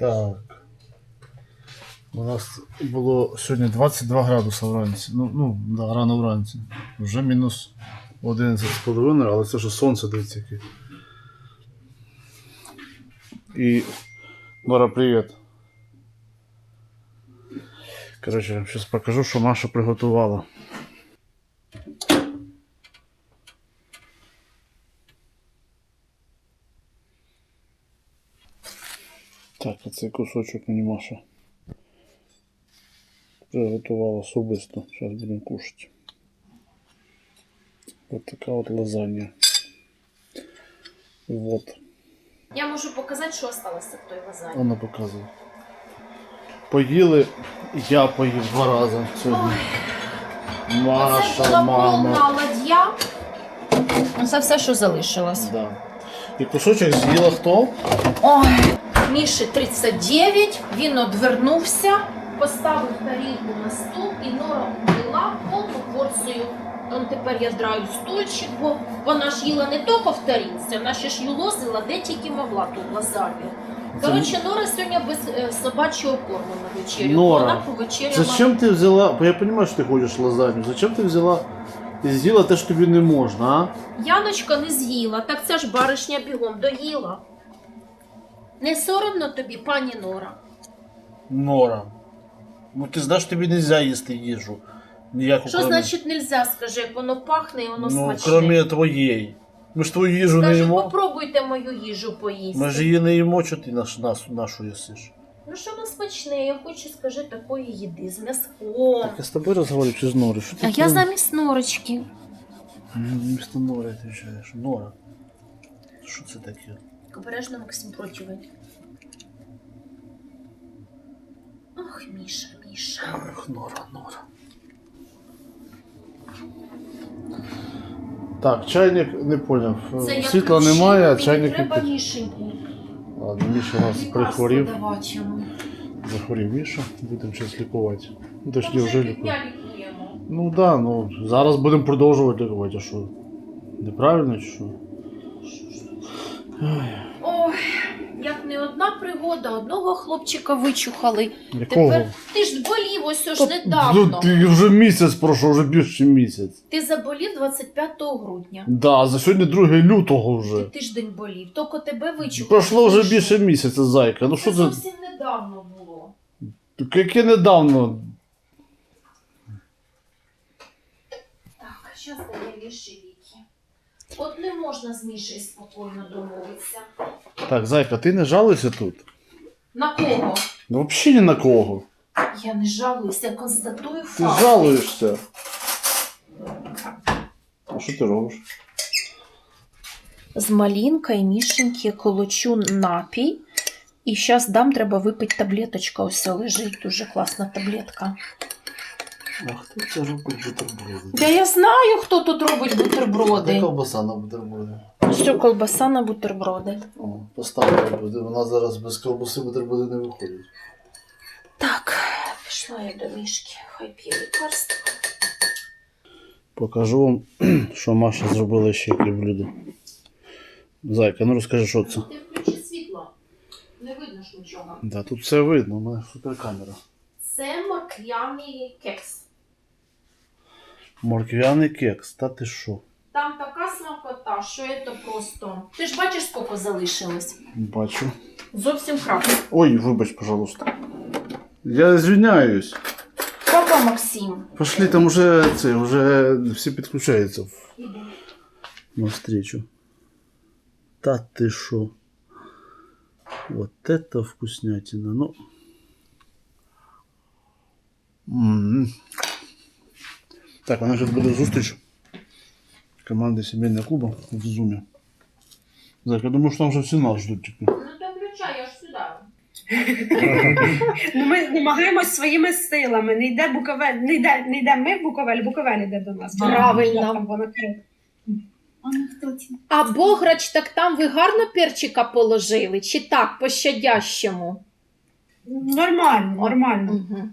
Так. У нас було сьогодні 22 градуси вранці. Ну, ну да, рано вранці. Вже мінус 11,5, але це ж сонце дивіться яке. І. Нора, привіт. Коротше, зараз покажу, що Маша приготувала. Так, а цей кусочок мені Маша приготувала особисто. Зараз будемо кушати. Ось така от лазанья. Вот. Я можу показати, що осталося в той лазані. Вона показує. Поїли, я поїв два рази сьогодні. Це Маша, мама. ладья. Це все, що залишилось. Да. І кусочок з'їла хто? Ой, Міші 39, він одвернувся, поставив тарілку на стол і Нора взяла повну порцію. Он тепер я драю стульчик, бо вона ж їла не тільки в тарілці, вона ще ж юлозила, де тільки могла ту лазанью. Коротше, Нора сьогодні без е, собачого корму на вечерю. Нора, Вона повечеряла. Зачем ти взяла, бо я розумію, що ти хочеш лазанью, зачем ти взяла і з'їла те, що тобі не можна, а? Яночка не з'їла, так це ж баришня бігом доїла. Не соромно тобі, пані Нора. Нора. Ну ти знаєш, тобі не можна їсти їжу. Ніяку Що кроме- значить нельзя, скажи, як воно пахне і воно Ну, смачне. кроме твоєї. Ми ж твою їжу не Скажи, їмо. попробуйте мою їжу поїсти. Ми ж її не їмо, що ти наш, нас, нашу їсиш. Ну що воно смачне, я хочу, скажи, такої їди з м'язком. Так я з тобою розговорю чи з Нори? Що ти А я замість норочки. Ну, Вместо Нори відповідаєш. Нора. Що це таке? Обережно Максим противень. Ох, Міша, Міша. Ах, Нора, Нора. Так, чайник не поняв. Це Світла включила, немає, а мені чайник не треба під- Мішеньку. Ладно, Міша у нас прихворів. давати йому. Захворів Міша, будемо зараз лікувати. Ну, Та точніше, вже вже півдня лікуємо. Ну так, да, ну зараз будемо продовжувати лікувати, а що? Неправильно чи що? Ой, Ой, як не одна пригода, одного хлопчика вичухали. Якого? Тепер ти ж болів ось ось Ну, недавно. ти вже місяць пройшов, вже більше місяць. Ти заболів 25 грудня. Да, за сьогодні 2 лютого Ти тиждень болів, тільки тебе вичухали. Пройшло вже більше місяця, зайка. Ну що це? зовсім недавно було. Так Яке недавно. Так, зараз віші ліки. От не можна з Мішею спокійно домовитися. Так, зайка, ти не жалуйся тут? На кого? Ну взагалі ні на кого. Я не жалуюся, я констатую Ти факт. жалуєшся. А що ти робиш? З малинкою Мішеньки колочу напій. І зараз дам, треба випити таблеточка. Ось лежить дуже класна таблетка. А хто це робить бутерброди? Да я знаю, хто тут робить Де бутерброди. ковбаса на бутерброди? Що колбаса на бутерброди. О, поставила буде. Вона зараз без ковбаси бутерброди не виходить. Так, пішла я до мішки, хай п'є лікарство. Покажу вам, що Маша зробила ще яке блюдо. Зайка, ну розкажи, що це. Ти включи світло. Не видно ж нічого. Да, тут все видно, у мене суперкамера. Це морквяний кекс. Морквяний кекс, та ти що? Там така смакота, що це просто. Ти ж бачиш, скільки залишилось. Бачу. Зовсім крапка. Ой, вибач, пожалуйста. Я звиняюсь. Папа Максим. Пошли, там уже це, уже всі підключаються в- на встречу. Та ти що? Вот это вкуснятина. Ну. М. Так, у нас зараз буде зустріч команди сімейного клубу в Зумі. Так, я думаю, що там вже всі нас ждуть тільки. Ну то включай, я ж сюди. Ну, ми намагаємось своїми силами. Не йде Буковель, не йде, не йде ми в Буковель, Буковель йде до нас. Правильно. Там воно криє. А Бограч, так там ви гарно перчика положили? Чи так, по щадящому? Нормально, нормально. Угу.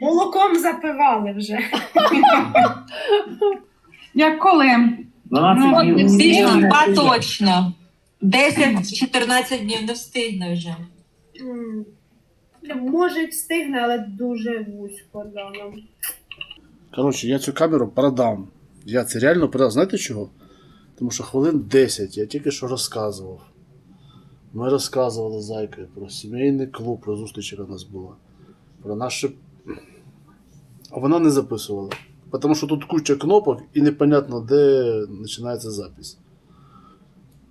Молоком запивали вже. Як коли? 12 Ну, днів. всі ж не два точно. 10-14 днів не встигне вже. М, Може, й встигне, але дуже вузько да, нам. Коротше, я цю камеру продам. Я це реально продав. Знаєте чого? Тому що хвилин 10 я тільки що розказував. Ми розказували Зайкою про сімейний клуб, про зустріч, яка у нас була. Про наше. А вона не записувала. Тому що тут куча кнопок і непонятно, де починається запись.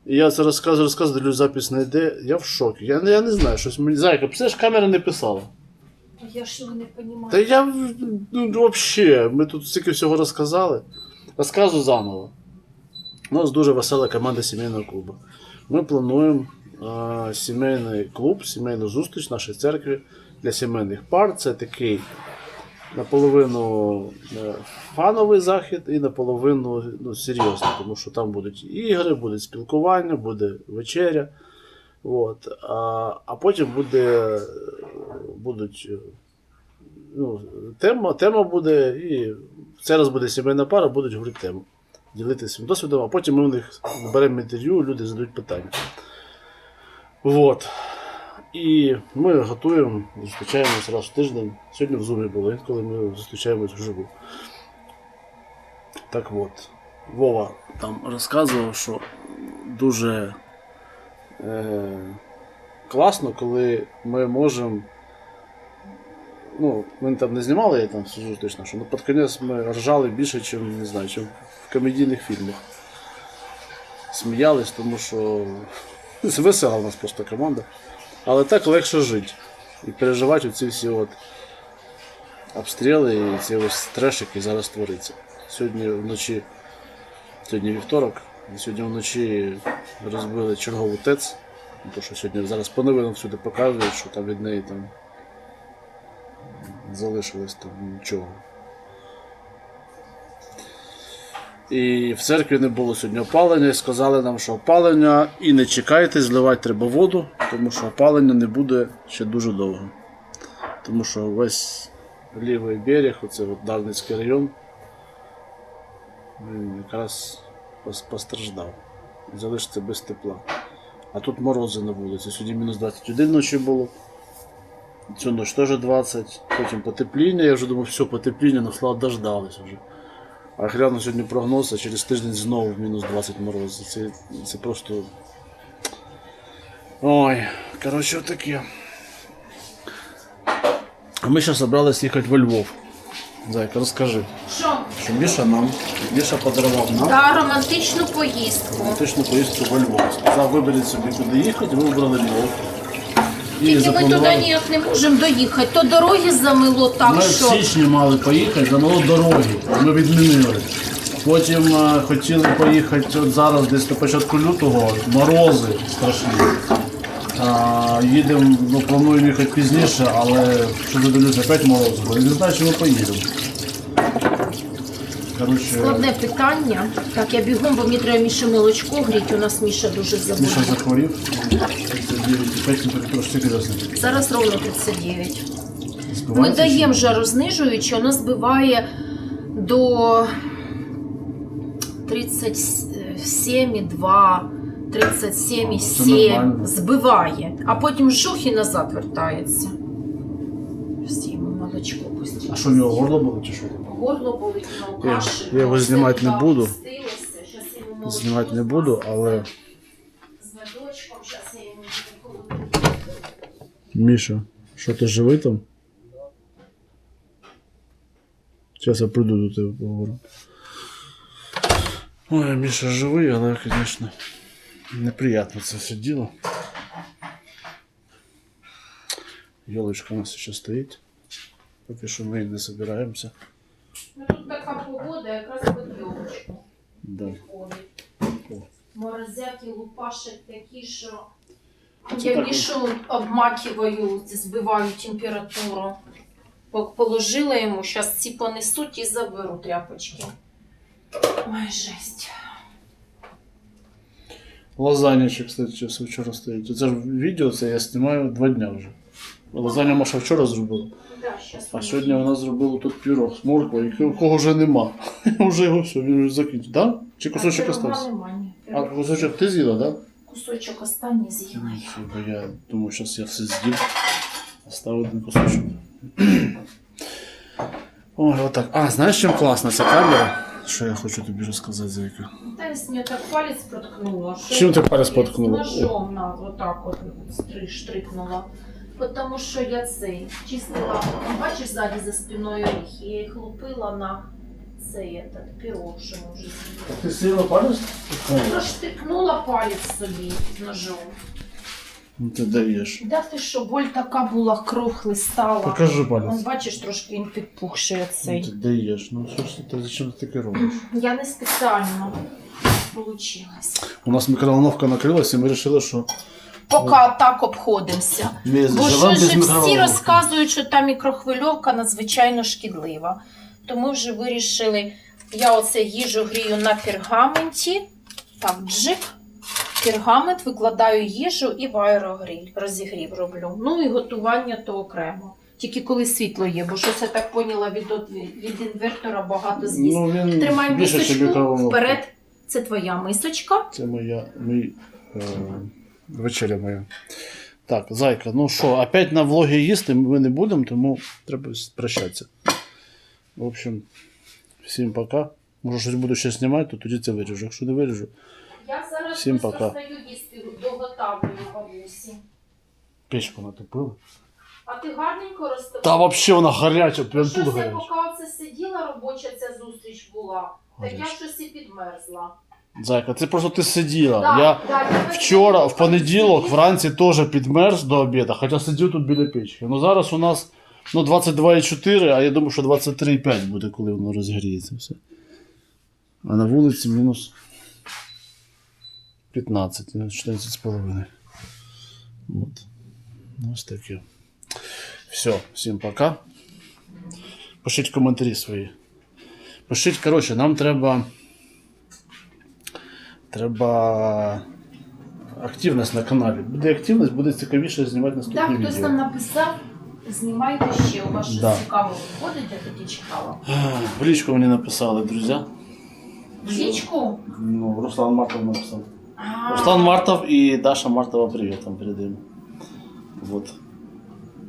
І я це розказую, розказую, дивлюсь, запись не йде. Я в шокі. Я, не- я не знаю, щось мені. Зайка, все ж камера не писала. Я ж його не розумію. Та я ну, взагалі, ми тут стільки всього розказали. Розказую заново. У нас дуже весела команда сімейного клубу. Ми плануємо сімейний клуб, сімейну зустріч в нашій церкві для сімейних пар. Це такий наполовину е, фановий захід і наполовину ну, серйозний, тому що там будуть ігри, буде спілкування, буде вечеря. От. А, а потім буде, будуть е, ну, тема, тема буде, і це раз буде сімейна пара, будуть говорити тему. Ділитися своїм досвідом, а потім ми у них беремо інтерв'ю, люди задають питання. Вот. І ми готуємо, зустрічаємось раз в тиждень. Сьогодні в Зумі було, інколи ми зустрічаємось вживу. Так от, Вова там розказував, що дуже е, класно, коли ми можемо ну, ми там не знімали я там всю зустріч нашу, але під кінець ми ржали більше, ніж, не знаю, чим в комедійних фільмах. Сміялись, тому що весела у нас просто команда. Але так легше жити. І переживати оці всі от обстріли і ці ось треш, який зараз твориться. Сьогодні вночі, сьогодні вівторок, сьогодні вночі розбили чергову ТЕЦ. Тому що сьогодні зараз по новинам всюди показують, що там від неї там залишилось там нічого. І в церкві не було сьогодні опалення, і сказали нам, що опалення і не чекайте, зливати треба воду, тому що опалення не буде ще дуже довго. Тому що весь лівий берег, оце Дарницький район, він якраз постраждав. Залишиться без тепла. А тут морози на вулиці. Сьогодні мінус 21 ночі було. Цю ніч теж 20, потім потепління. Я вже думав, все, потепління, але слава дождались вже. А гляну сьогодні прогноз, а через тиждень знову в мінус 20 мороз. Це, це просто. Ой, коротше, таке. А ми зараз зібралися їхати во Львов. Зайка, розкажи. Що? Що Міша нам, Міша подарував нам Да, романтичну поїздку. романтичну поїздку во Львов. Сказав, виберіть собі, куди їхати, ми вибрали Львов. Тільки ми туди ніяк не можемо доїхати. То дороги замило так, Ми в січні мали поїхати, замило дороги. Ми відмінили. Потім е, хотіли поїхати от зараз, десь на початку лютого, морози страшні. А, їдемо, ну, плануємо їхати пізніше, але що до людей, опять морози, бо не знаю, чи ми поїдемо. Коротше, складне питання. Так, я бігом, бо мені треба Міші молочко гріти. У нас Міша дуже забуде. Міша захворів. 39, температура скільки зараз Зараз ровно 39. Ми даємо жарознижуюче, вона збиває до 37,2, 37,7 збиває, а потім жух і назад вертається. Всіємо молочко пустимо. А що в нього горло було чи що? Горло болить на Я його знімати не буду. Знімати не буду, але. Міша, що ти живий там? Зараз я прийду до тебе поговорю. Ой, Міша живий, але, звісно, неприємно це все діло. Йолочка у нас ще стоїть. Поки що ми не збираємося. Ну тут така погода, якраз під йолочку Да. підходить. Морозяки лупашать такі, що Це я так обмакиваю, збиваю температуру. По- Положила йому, зараз ці понесуть і заберу тряпочки. Ой, жесть. Лазаня ще, кстати, зараз вчора стоїть. Це ж відео це я знімаю два дня вже. Лазаня Маша вчора зробила. Да, щас А ми- сьогодні вона зробила тут пірог з морквою, якого кого вже нема. вже його все, він вже закінчив. Да? Чи А кусочок пирога остався? нема, ні. А кусочок ти з'їла, так? Да? Кусочок останній з'їла. я. Бо я думаю, зараз я все з'їв. Остав один кусочок. Ой, отак. А, знаєш, чим класна ця камера? Що я хочу тобі розказати, Зайка? Та я мені так палець проткнула. що Чим ти я палець проткнула? Ножом на отак от стри- штрикнула. Тому що я цей чистила, бачиш ззаді за спиною оріхи, я їх лупила на цей пірог, що ми вже. Ти сильно палець? Проштикнула палець собі ножом. Ну ти даєш. Да ти що, боль така була, кров хлистала. Покажи Он, палець. бачиш, трошки він підпухший Ну, оцей. ти даєш. Ну що ж ти зачем ти таке робиш? Я не спеціально получилось. У нас мікроволновка накрилась, і ми вирішили, що Поки так обходимося. ми Бо живемо що без ж всі мікроволновки. розказують, що та мікрохвильовка надзвичайно шкідлива. Тому вже вирішили, я оце їжу грію на пергаменті. Так, джик. Пергамент, викладаю їжу і в аерогриль. Розігрів роблю. Ну і готування то окремо. Тільки коли світло є, бо щось я так поняла від, від інвертора багато з'їсть. Ну, він Тримай більше, мисочку вперед. Це твоя мисочка. Це моя мій, е, вечеря моя. Так, зайка, ну що, опять на влогі їсти ми не будемо, тому треба прощатися. В общем, всім пока. Може щось буду ще знімати, то тоді це виріжу. Якщо не виріжу, Я зараз Всім пока. стою їсти, доготавлю бабусі. печку натопили. А ти гарненько розставив? Та взагалі вона гаряча, прям Щось тут я гаряча. поки оце сиділа, робоча ця зустріч була, так я щось і підмерзла. Зайка, це просто ти сиділа. Да, я я вчора, в понеділок, вранці теж підмерз до обіду, хоча сидів тут біля печки. Ну зараз у нас ну, 22,4, а я думаю, що 23,5 буде, коли воно розгріється все. А на вулиці мінус 15, мінус 14,5. От. Ну, Ось таке. Все, всім пока. Пишіть коментарі свої. Пишіть, коротше, нам треба. Треба активність на каналі. Буде активність, буде цікавіше знімати наступні Так, хтось нам написав, знімайте ще, у вас щось Да. цікаве виходить, я тоді чекала. В лічку мені написали, друзі. В лічку? Ну, Руслан Мартов написав. А, Руслан Мартов и Даша Мартова привет там передаем. Вот.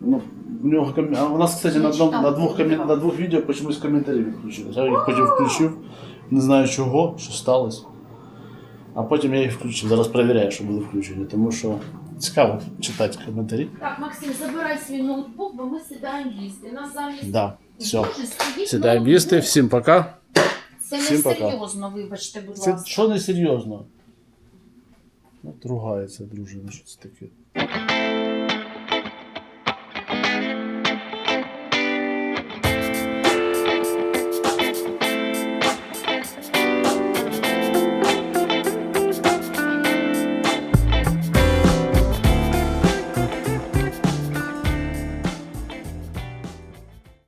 Ну, у, него ком- а у нас, кстати, на, одном, на, двох, коммен- на двох відео почомусь коментарі відключились. Я їх потім включив, не знаю чого, що сталося. А потім я їх включив. Зараз перевіряю, що були включені, тому що цікаво читати коментарі. Так, Максим, забирай свій ноутбук, бо ми сідаємо їсти. Нас замість Да, все. Сідаємо ноутбук. їсти. Всім пока. Це не Всім пока. серйозно, вибачте, будь Це ласка. що не серйозно? От ругається дружина, що це таке.